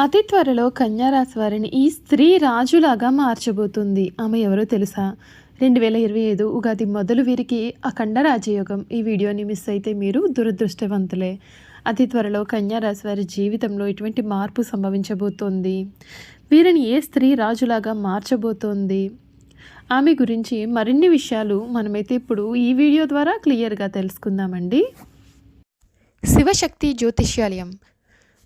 అతి త్వరలో కన్యారాశి వారిని ఈ స్త్రీ రాజులాగా మార్చబోతుంది. ఆమె ఎవరో తెలుసా? రెండు వేల ఇరవై ఐదు ఉగాది మొదలు వీరికి అఖండ రాజయోగం. ఈ వీడియోని మిస్ అయితే మీరు దురదృష్టవంతులే. అతి త్వరలో కన్యారాశి వారి జీవితంలో ఎటువంటి మార్పు సంభవించబోతోంది? వీరిని ఏ స్త్రీ రాజులాగా మార్చబోతోంది? ఆమె గురించి మరిన్ని విషయాలు మనమైతే ఇప్పుడు ఈ వీడియో ద్వారా క్లియర్గా తెలుసుకుందామండి. శివశక్తి జ్యోతిష్యాలయం.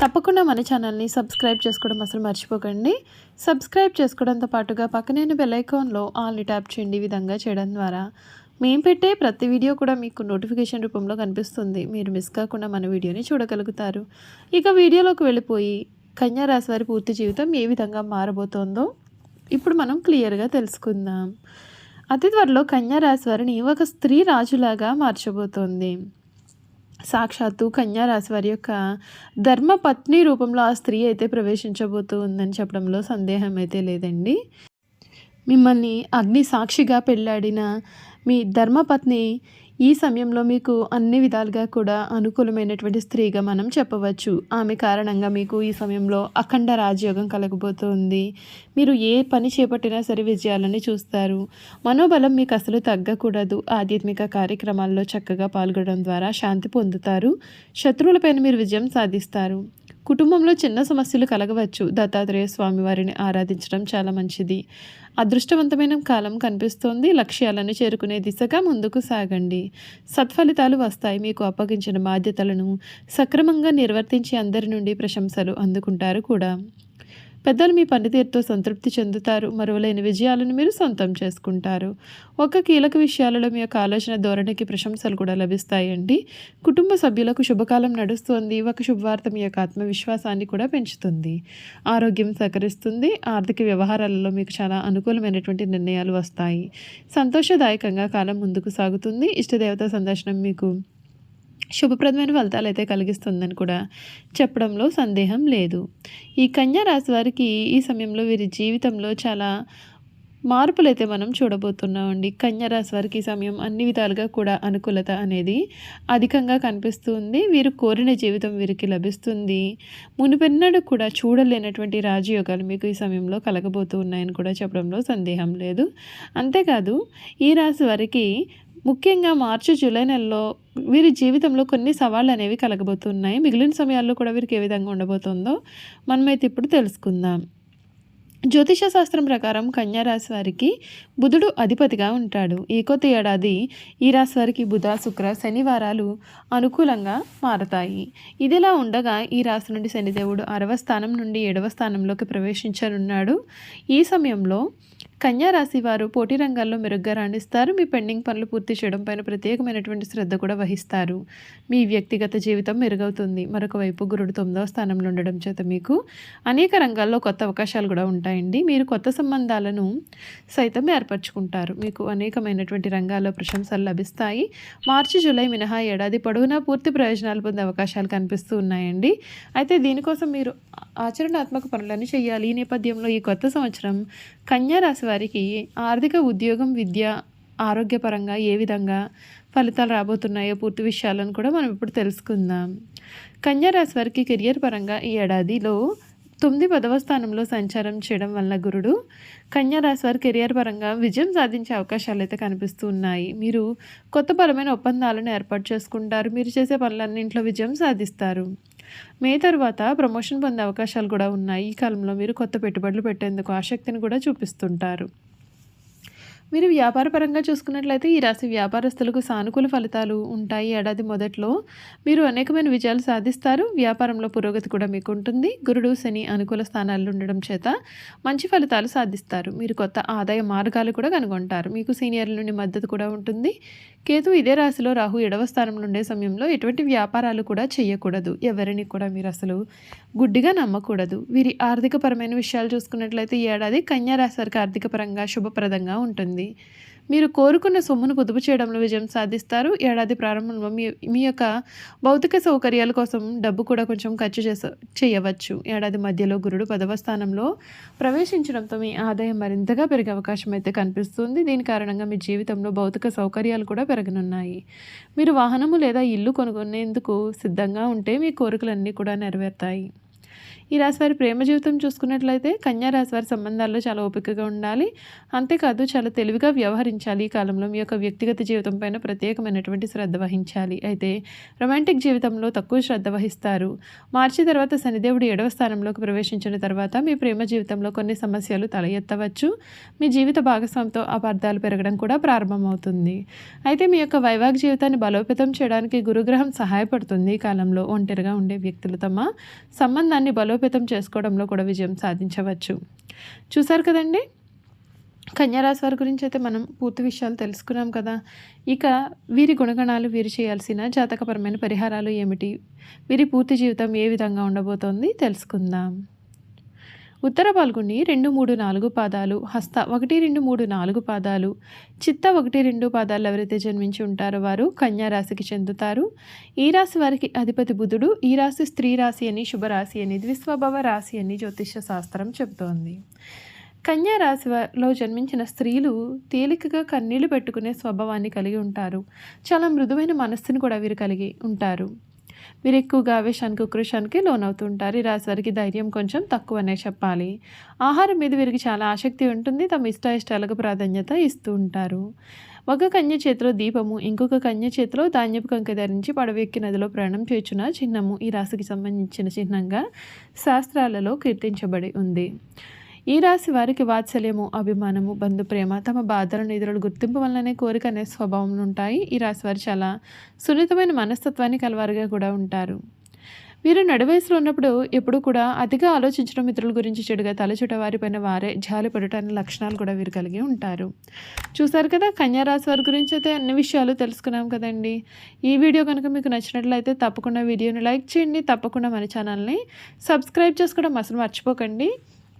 తప్పకుండా మన ఛానల్ని సబ్స్క్రైబ్ చేసుకోవడం అసలు మర్చిపోకండి. సబ్స్క్రైబ్ చేసుకోవడంతో పాటుగా పక్కనే బెల్ఐకాన్లో ఆల్ని ట్యాప్ చేయండి ఈ విధంగా చేయడం ద్వారా. మేము పెట్టే ప్రతి వీడియో కూడా మీకు నోటిఫికేషన్ రూపంలో కనిపిస్తుంది. మీరు మిస్ కాకుండా మన వీడియోని చూడగలుగుతారు. ఇక వీడియోలోకి వెళ్ళిపోయి కన్యా రాశి వారి పూర్తి జీవితం ఏ విధంగా మారబోతోందో ఇప్పుడు మనం క్లియర్గా తెలుసుకుందాం. అతి త్వరలో కన్యా రాశి వారిని ఒక స్త్రీ రాజులాగా మార్చబోతోంది. సాక్షాత్తు కన్యారాశి వారి యొక్క ధర్మపత్ని రూపంలో ఆ స్త్రీ అయితే ప్రవేశించబోతూ ఉందని చెప్పడంలో సందేహం అయితే లేదండి. మిమ్మల్ని అగ్ని సాక్షిగా పెళ్ళాడిన మీ ధర్మపత్ని ఈ సమయంలో మీకు అన్ని విధాలుగా కూడా అనుకూలమైనటువంటి స్త్రీగా మనం చెప్పవచ్చు. ఆమె కారణంగా మీకు ఈ సమయంలో అఖండ రాజయోగం కలగబోతుంది. మీరు ఏ పని చేపట్టినా సరే విజయాలని చూస్తారు. మనోబలం మీకు అసలు తగ్గకూడదు. ఆధ్యాత్మిక కార్యక్రమాల్లో చక్కగా పాల్గొనడం ద్వారా శాంతి పొందుతారు. శత్రువులపైన మీరు విజయం సాధిస్తారు. కుటుంబంలో చిన్న సమస్యలు కలగవచ్చు. దత్తాత్రేయ స్వామి వారిని ఆరాధించడం చాలా మంచిది. అదృష్టవంతమైన కాలం కనిపిస్తోంది. లక్ష్యాలను చేరుకునే దిశగా ముందుకు సాగండి. సత్ఫలితాలు వస్తాయి. మీకు అప్పగించిన బాధ్యతలను సక్రమంగా నిర్వర్తించి అందరి నుండి ప్రశంసలు అందుకుంటారు కూడా. పెద్దలు మీ పనితీరుతో సంతృప్తి చెందుతారు. మరువలేని విజయాలను మీరు సొంతం చేసుకుంటారు. ఒక కీలక విషయాలలో మీ యొక్క ఆలోచన ధోరణికి ప్రశంసలు కూడా లభిస్తాయండి. కుటుంబ సభ్యులకు శుభకాలం నడుస్తుంది. ఒక శుభవార్త మీ యొక్క ఆత్మవిశ్వాసాన్ని కూడా పెంచుతుంది. ఆరోగ్యం సహకరిస్తుంది. ఆర్థిక వ్యవహారాలలో మీకు చాలా అనుకూలమైనటువంటి నిర్ణయాలు వస్తాయి. సంతోషదాయకంగా కాలం ముందుకు సాగుతుంది. ఇష్టదేవత సందర్శనం మీకు శుభప్రదమైన ఫలితాలు అయితే కలిగిస్తుందని కూడా చెప్పడంలో సందేహం లేదు. ఈ కన్యా రాశి వారికి ఈ సమయంలో వీరి జీవితంలో చాలా మార్పులు అయితే మనం చూడబోతున్నామండి. కన్యా రాశి వారికి ఈ సమయం అన్ని విధాలుగా కూడా అనుకూలత అనేది అధికంగా కనిపిస్తుంది. వీరు కోరిన జీవితం వీరికి లభిస్తుంది. మునిపెన్నడు కూడా చూడలేనటువంటి రాజయోగాలు మీకు ఈ సమయంలో కలగబోతూ ఉన్నాయని కూడా చెప్పడంలో సందేహం లేదు. అంతేకాదు ఈ రాశి వారికి ముఖ్యంగా మార్చి జూలై నెలలో వీరి జీవితంలో కొన్ని సవాళ్ళు అనేవి కలగబోతున్నాయి. మిగిలిన సమయాల్లో కూడా వీరికి ఏ విధంగా ఉండబోతుందో మనమైతే ఇప్పుడు తెలుసుకుందాం. జ్యోతిష శాస్త్రం ప్రకారం కన్యారాశి వారికి బుధుడు అధిపతిగా ఉంటాడు. ఈ కొత్త ఏడాది ఈ రాశి వారికి బుధ శుక్ర శనివారాలు అనుకూలంగా మారతాయి. ఇదిలా ఉండగా ఈ రాశి నుండి శనిదేవుడు అరవ స్థానం నుండి ఏడవ స్థానంలోకి ప్రవేశించనున్నాడు. ఈ సమయంలో రాశి వారు పోటీ రంగాల్లో మెరుగ్గా రాణిస్తారు మీ పెండింగ్ పనులు పూర్తి చేయడం పైన ప్రత్యేకమైనటువంటి శ్రద్ధ కూడా వహిస్తారు. మీ వ్యక్తిగత జీవితం మెరుగవుతుంది. మరొక వైపు గురుడు తొమ్మిదవ స్థానంలో ఉండడం చేత మీకు అనేక రంగాల్లో కొత్త అవకాశాలు కూడా ఉంటాయండి. మీరు కొత్త సంబంధాలను సైతం ఏర్పరచుకుంటారు. మీకు అనేకమైనటువంటి రంగాల్లో ప్రశంసలు లభిస్తాయి. మార్చి జూలై మినహా ఏడాది పొడవునా పూర్తి ప్రయోజనాలు పొందే అవకాశాలు కనిపిస్తూ ఉన్నాయండి. అయితే దీనికోసం మీరు ఆచరణాత్మక పనులను చేయాలి. ఈ నేపథ్యంలో ఈ కొత్త సంవత్సరం కన్యా రాశి వారికి ఆర్థిక ఉద్యోగం విద్య ఆరోగ్యపరంగా ఏ విధంగా ఫలితాలు రాబోతున్నాయో పూర్తి విషయాలను కూడా మనం ఇప్పుడు తెలుసుకుందాం. కన్యారాశి వారికి కెరియర్ పరంగా ఈ ఏడాదిలో తొమ్మిది పదవ స్థానంలో సంచారం చేయడం వల్ల గురుడు కన్యారాశి వారి కెరియర్ పరంగా విజయం సాధించే అవకాశాలు అయితే కనిపిస్తూ ఉన్నాయి. మీరు కొత్త పరమైన ఒప్పందాలను ఏర్పాటు చేసుకుంటారు. మీరు చేసే పనులన్నింట్లో విజయం సాధిస్తారు. మే తర్వాత ప్రమోషన్ పొందే అవకాశాలు కూడా ఉన్నాయి. ఈ కాలంలో మీరు కొత్త పెట్టుబడులు పెట్టేందుకు ఆసక్తిని కూడా చూపిస్తుంటారు. మీరు వ్యాపారపరంగా చూసుకున్నట్లయితే ఈ రాశి వ్యాపారస్తులకు సానుకూల ఫలితాలు ఉంటాయి. ఏడాది మొదట్లో మీరు అనేకమైన విజయాలు సాధిస్తారు. వ్యాపారంలో పురోగతి కూడా మీకు ఉంటుంది. గురుడు శని అనుకూల స్థానాల్లో ఉండడం చేత మంచి ఫలితాలు సాధిస్తారు. మీరు కొత్త ఆదాయ మార్గాలు కూడా కనుగొంటారు. మీకు సీనియర్ల నుండి మద్దతు కూడా ఉంటుంది. కేతు ఇదే రాశిలో రాహు ఎడవ స్థానంలో ఉండే సమయంలో ఎటువంటి వ్యాపారాలు కూడా చేయకూడదు. ఎవరిని కూడా మీరు అసలు గుడ్డిగా నమ్మకూడదు. వీరి ఆర్థికపరమైన విషయాలు చూసుకున్నట్లయితే ఈ ఏడాది కన్యా రాశి వారికి ఆర్థిక పరంగా శుభప్రదంగా ఉంటుంది. మీరు కోరుకున్న సొమ్మును పొదుపు చేయడంలో విజయం సాధిస్తారు. ఏడాది ప్రారంభంలో మీ మీ యొక్క భౌతిక సౌకర్యాల కోసం డబ్బు కూడా కొంచెం ఖర్చు చేస చేయవచ్చు. ఏడాది మధ్యలో గురుడు పదవ స్థానంలో ప్రవేశించడంతో మీ ఆదాయం మరింతగా పెరిగే అవకాశం అయితే కనిపిస్తుంది. దీని కారణంగా మీ జీవితంలో భౌతిక సౌకర్యాలు కూడా పెరగనున్నాయి. మీరు వాహనము లేదా ఇల్లు కొనుక్కునేందుకు సిద్ధంగా ఉంటే మీ కోరికలన్నీ కూడా నెరవేరుతాయి. ఈ రాశివారి ప్రేమ జీవితం చూసుకున్నట్లయితే కన్యా రాశివారి సంబంధాల్లో చాలా ఓపికగా ఉండాలి. అంతేకాదు చాలా తెలివిగా వ్యవహరించాలి. ఈ కాలంలో మీ యొక్క వ్యక్తిగత జీవితం పైన ప్రత్యేకమైనటువంటి శ్రద్ధ వహించాలి. అయితే రొమాంటిక్ జీవితంలో తక్కువ శ్రద్ధ వహిస్తారు. మార్చి తర్వాత శనిదేవుడు ఏడవ స్థానంలోకి ప్రవేశించిన తర్వాత మీ ప్రేమ జీవితంలో కొన్ని సమస్యలు తల ఎత్తవచ్చు. మీ జీవిత భాగస్వామితో అపార్థాలు పెరగడం కూడా ప్రారంభమవుతుంది. అయితే మీ యొక్క వైవాహిక జీవితాన్ని బలోపేతం చేయడానికి గురుగ్రహం సహాయపడుతుంది. ఈ కాలంలో ఒంటరిగా ఉండే వ్యక్తులు తమ సంబంధాన్ని బలో బలోపేతం చేసుకోవడంలో కూడా విజయం సాధించవచ్చు. చూసారు కదండి? కన్యారాశి వారి గురించి అయితే మనం పూర్తి విషయాలు తెలుసుకున్నాం కదా. ఇక వీరి గుణగణాలు వీరు చేయాల్సిన జాతకపరమైన పరిహారాలు ఏమిటి? వీరి పూర్తి జీవితం ఏ విధంగా ఉండబోతోంది? తెలుసుకుందాం. ఉత్తర పాల్గొని రెండు మూడు నాలుగు పాదాలు హస్త ఒకటి రెండు మూడు నాలుగు పాదాలు చిత్త ఒకటి రెండు పాదాలు ఎవరైతే జన్మించి ఉంటారో వారు కన్యా రాశికి చెందుతారు. ఈ రాశి వారికి అధిపతి బుధుడు. ఈ రాశి స్త్రీ రాశి అని శుభరాశి అని ద్విస్వభావ రాశి అని జ్యోతిష్య శాస్త్రం చెబుతోంది. కన్యా రాశిలో జన్మించిన స్త్రీలు తేలికగా కన్నీళ్ళు పెట్టుకునే స్వభావాన్ని కలిగి ఉంటారు. చాలా మృదువైన మనస్సును కూడా వీరు కలిగి ఉంటారు. మీరు ఎక్కువగా ఆవేశానికి ఉక్రోషానికి లోనవుతుంటారు. ఈ రాశివారికి ధైర్యం కొంచెం తక్కువనే చెప్పాలి. ఆహారం మీద వీరికి చాలా ఆసక్తి ఉంటుంది. తమ ఇష్ట ఇష్టాలకు ప్రాధాన్యత ఇస్తూ ఉంటారు. ఒక కన్య చేతిలో దీపము ఇంకొక కన్య చేతిలో ధాన్యపు కంక ధరించి పడవెక్కి నదిలో ప్రయాణం చేర్చున్న చిహ్నము. ఈ రాశికి సంబంధించిన చిహ్నంగా శాస్త్రాలలో కీర్తించబడి ఉంది. ఈ రాశి వారికి వాత్సల్యము అభిమానము బంధు ప్రేమ తమ బాధలను ఇతరులు గుర్తింపు వల్లనే కోరిక అనే స్వభావం ఉంటాయి. ఈ రాశి వారు చాలా సున్నితమైన మనస్తత్వాన్ని కలవారుగా కూడా ఉంటారు. వీరు నడువయసులో ఉన్నప్పుడు ఎప్పుడు కూడా అతిగా ఆలోచించడం ఇతరుల గురించి చెడుగా తలచుట వారిపైన వారే జాలి పడటాన్ని లక్షణాలు కూడా వీరు కలిగి ఉంటారు. చూసారు కదా కన్యా రాశి వారి గురించి అయితే అన్ని విషయాలు తెలుసుకున్నాం కదండి. ఈ వీడియో కనుక మీకు నచ్చినట్లయితే తప్పకుండా వీడియోని లైక్ చేయండి. తప్పకుండా మన ఛానల్ని సబ్స్క్రైబ్ చేసుకోవడం అసలు మర్చిపోకండి.